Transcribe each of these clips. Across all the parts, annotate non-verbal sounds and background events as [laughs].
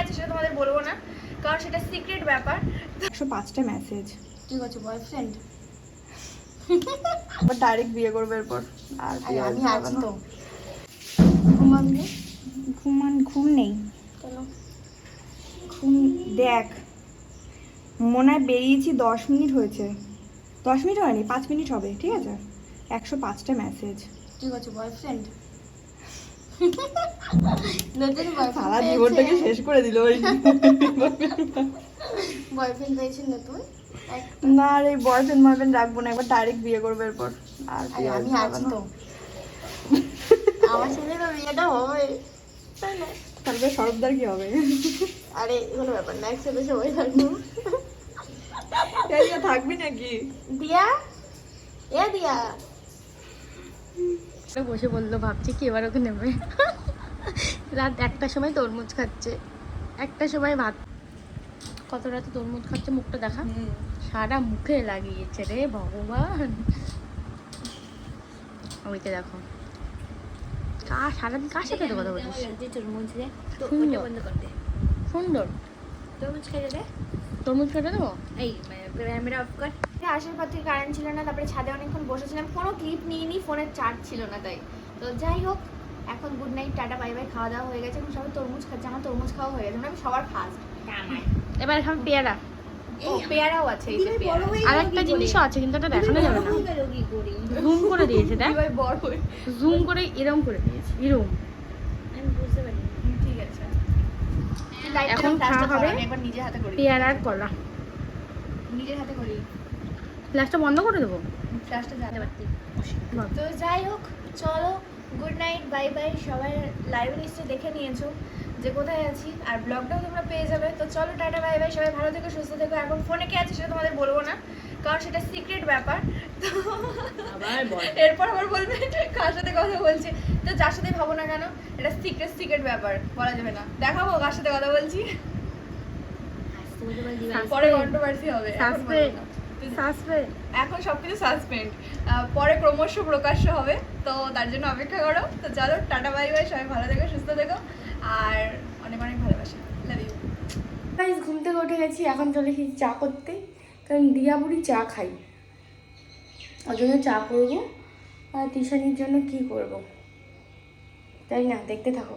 আছে সেটা তোমাদের বলব না কারণ সেটা সিক্রেট ব্যাপার। একশো পাঁচটা মেসেজ কি করছ বয়ফ্রেন্ড আবার ডাইরেক্ট বিয়ে করবে এরপর। আর আমি আছি তো। ঘুমাবি ঘুমান ঘুম নেই। কেন? ঘুম দেখ। মনে হয় বেরিয়েছি দশ মিনিট হয়েছে। দশ মিনিট হয়নি পাঁচ মিনিট হবে ঠিক আছে? একশো পাঁচটা মেসেজ কি করছ বয়ফ্রেন্ড নতুন সারা জীবনটাকে শেষ করে দিল ওই [laughs] বয়ফ্রেন্ড পেয়েছেন নতুন? না রে বয়ফ্রেন্ড বয়ফ্রেন্ড রাখব না একবার ডাইরেক্ট বিয়ে করবে এরপর। আর বিয়ে আমি আছি তো। আমার তো বিয়েটা হবে। তাই না তারপরে সরবদার কি হবে? আরে কোনো ব্যাপার না একসাথে সবাই থাকব। থাকবি নাকি? দিয়া? এ দিয়া। বসে বলল ভাবছি কি এবার ওকে নেবে। রাত একটার সময় তরমুজ খাচ্ছে। একটা সময় ভাত। কত রাতে তরমুজ খাচ্ছে মুখটা দেখা? সারা মুখে লাগিয়েছে রে ভগবান। ওইটা দেখো। কার সারাদিন কার সাথে তো কথা বলিস সুন্দর। সুন্দর। তরমুজ খেয়ে দে। তরমুজ কেটে দেবো? এই ক্যামেরা অফ কর। আসার পর থেকে কারেন্ট ছিল না তারপরে ছাদে অনেকক্ষণ বসেছিলাম কোনো ক্লিপ নিইনি ফোনের চার্জ ছিল না তাই। তো যাই হোক এখন good night tata bye bye খাওয়া দাওয়া হয়ে গেছে এখন সবাই তরমুজ খাচ্ছে আমার তরমুজ খাওয়া হয়ে গেছে মানে আমি সবার ফার্স্ট এবার খাব পেয়ারা। ও পেয়ারাও আছে এই যে পেয়ারা। আর একটা জিনিসও আছে কিন্তু এটা দেখানো যাবে না। জুম করে? দিয়েছে দেখ। বড় হয়ে জুম করে এরম করে দিয়েছে এরম। আমি বুঝতে পারি এখন খাওয়া হবে একবার নিজে হাতে করি। পেয়ারার কলা। নিজের হাতে করি। গ্লাসটা বন্ধ করে দেবো? ফ্লাশটা জানতে পারতি। তো যাই হোক চলো গুড নাইট বাই বাই সবাই লাইভ নিশ্চয় দেখে নিয়েছো যে কোথায় আছি আর ব্লগটাও তোমরা পেয়ে যাবে। তো চলো টাটা বাই বাই সবাই ভালো থেকো সুস্থ থেকো। এখন ফোনে কে আছে সেটা তোমাদের বলব না কারণ সেটা সিক্রেট ব্যাপার। তো এরপর আবার বলবে। কার সাথে কথা বলছে? তো যার সাথে ভাবো না কেন এটা সিক্রেট সিক্রেট ব্যাপার বলা যাবে না। দেখাবো কার সাথে কথা বলছি। পরে কন্ট্রোভার্সি হবে এখন সবকিছু সাসপেন্ড পরে ক্রমশ প্রকাশ্য হবে তো তার জন্য অপেক্ষা করো। তো চলো টাটা বাই বাই সবাই ভালো থেকো সুস্থ থেকো আর অনেক অনেক ভালোবাসা। লাভ ইউ গাইজ ঘুম থেকে উঠে গেছি এখন চলে এসেছি চা করতে কারণ দিয়া বুড়ি চা খাই। ওই জন্য চা করব। টিউশনির জন্য কি করব? তাই না? দেখতে থাকো।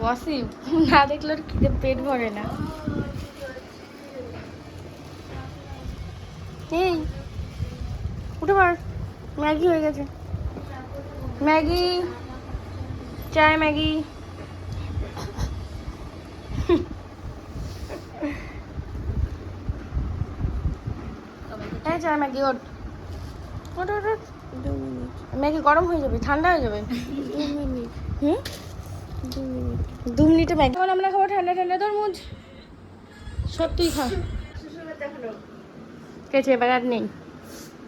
গসিপ না দেখলে ওর খিদে, পেট ভরে না। এই, উঠে পার ম্যাগি হয়ে গেছে। ম্যাগি, চায় ম্যাগি। হ্যাঁ চায় ম্যাগি ওট ওট ওট ওট। ম্যাগি গরম হয়ে যাবে ঠান্ডা হয়ে যাবে? হুম? দু মিনিটে ম্যাগি এখন আমরা খাব ঠান্ডা ঠান্ডা তরমুজ। সত্যিই খা। কেছে এবার আর নেই।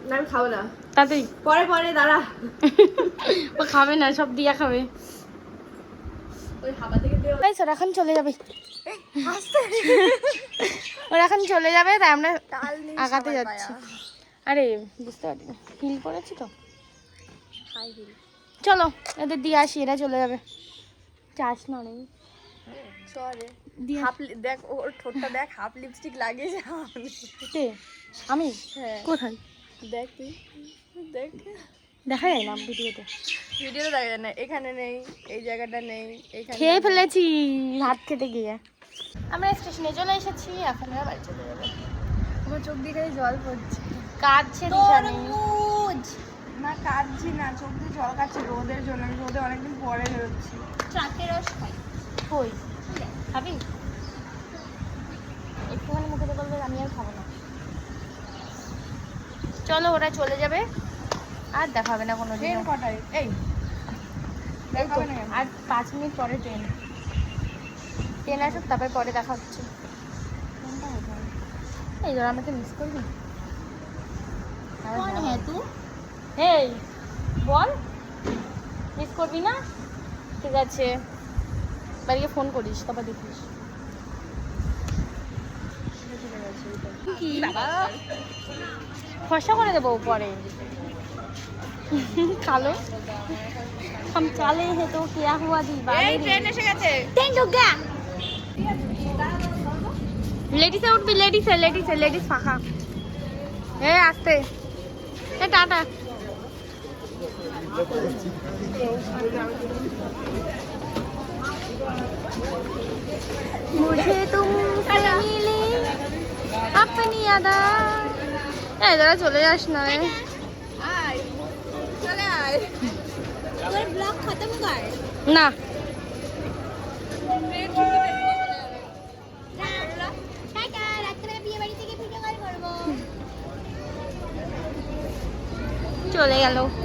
না আমি খাব না। তাতেই পরে পরে দাঁড়া। ও খাবে না সব দিয়া খাবে। ওরা এখন চলে যাবে। ওরা এখন চলে যাবে তাই আমরা আগাতে যাচ্ছি। আরে বুঝতে পারি হিল পড়েছি তো? চলো এদের দিয়ে আসি এরা চলে যাবে। চাস না নেই। দেখ ওর ঠোঁটটা দেখ হাফ লিপস্টিক লাগিয়েছে? আমি? হ্যাঁ। কোথায়? দেখ তুই। দেখ। দেখা যায় না ভিডিওতে? ভিডিও দেখা যায় না। এখানে নেই এই জায়গাটা নেই এখানে খেয়ে ফেলেছি ভাত খেতে গিয়ে। আমরা স্টেশনে চলে এসেছি এখন বাড়ি চলে যাবে। আমার চোখ দিয়ে খালি জল পড়ছে। কাঁদছে দিশানি না কাঁদছি না চোখ দিয়ে জল কাটছে রোদের জন্য আমি রোদে অনেকদিন পরে বেরোচ্ছি। চারটে রস খাই। কই? খাবি? একটুখানি মুখে বলবে আমি আর খাব না। চলো ওরা চলে যাবে। আর দেখা হবে না কোনো ট্রেন কটায়? এই দেখা হবে না কেন? আর পাঁচ মিনিট পরে ট্রেন। ট্রেন আসুক তারপরে পরে দেখা হচ্ছে। কোনটা কোথায়? এই ধর আমাকে মিস করবি कौन है तू এই বল মিস করবি না ঠিক আছে বাড়িকে ফোন করিস তারপর দেখিস की ফসা করে দেবো পরে खा लो हम चले हैं तो क्या हुआ এই दीवार ট্রেন এসে গেছে লেডিসে উঠবি লেডিসে লেডিসে লেডিস ফাঁকা এ আসতে এ টাটা मुझे तुमसे मिली अपनी अदा এই দাঁড়া চলে যাস না রে আয় চলে আয় তোর ব্লগ খতম কর না বাড়ি থেকে